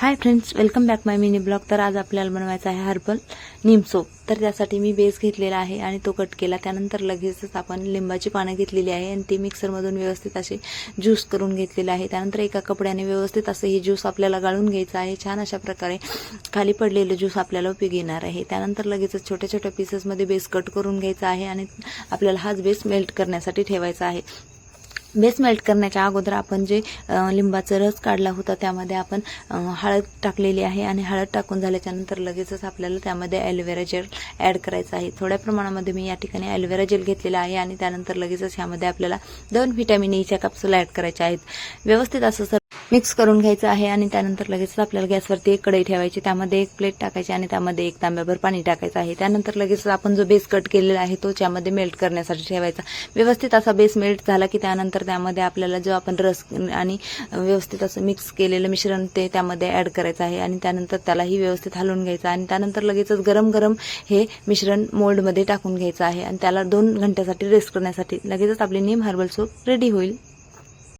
Hi friends welcome back my mini blog तर आज आपल्याला बनवायचा आहे हर्बल निमसोप तर त्यासाठी मी बेस घेतलेला आहे आणि तो कट केला. त्यानंतर लगेचच आपण लिंबाची पानं घेतलेली आहे आणि ती मिक्सरमधून व्यवस्थित असे ज्यूस करून घेतलेले आहे. त्यानंतर एका कपड्याने व्यवस्थित असं हे ज्यूस आपल्याला गाळून घ्यायचं आहे. छान अशा प्रकारे खाली पडलेलं ज्यूस आपल्याला उपयोग येणार आहे. त्यानंतर लगेचच छोट्या छोट्या पीसेसमध्ये बेस कट करून घ्यायचा आहे आणि आपल्याला हाच बेस मेल्ट करण्यासाठी ठेवायचा आहे. बेस मेल्ट करण्याच्या अगोदर आपण जे लिंबाचा रस काढला होता त्यामध्ये आपण हळद टाकलेली आहे आणि हळद टाकून झाल्याच्यानंतर लगेचच आपल्याला त्यामध्ये ॲलोवेरा जेल ॲड करायचं आहे. थोड्या प्रमाणामध्ये मी या ठिकाणी ॲलोवेरा जेल घेतलेला आहे आणि त्यानंतर लगेचच ह्यामध्ये आपल्याला दोन व्हिटॅमिन ईच्या कॅप्सूल ॲड करायच्या आहेत. व्यवस्थित असं मिक्स करून घ्यायचं आहे आणि त्यानंतर लगेच आपल्याला गॅसवरती एक कढई ठेवायची त्यामध्ये एक प्लेट टाकायची आणि त्यामध्ये एक तांब्याभर पाणी टाकायचं आहे. त्यानंतर लगेच आपण जो बेस कट केलेला आहे तो त्यामध्ये मेल्ट करण्यासाठी ठेवायचा. व्यवस्थित असा बेस मेल्ट झाला की त्यानंतर त्यामध्ये आपल्याला जो आपण रस आणि व्यवस्थित असं मिक्स केलेलं मिश्रण ते त्यामध्ये ॲड करायचं आहे आणि त्यानंतर त्यालाही व्यवस्थित हलवून घ्यायचं आणि त्यानंतर लगेचच गरम गरम हे मिश्रण मोल्डमध्ये टाकून घ्यायचं आहे आणि त्याला दोन घंट्यासाठी रेस्ट करण्यासाठी लगेचच आपली नीम हर्बल सूप रेडी होईल.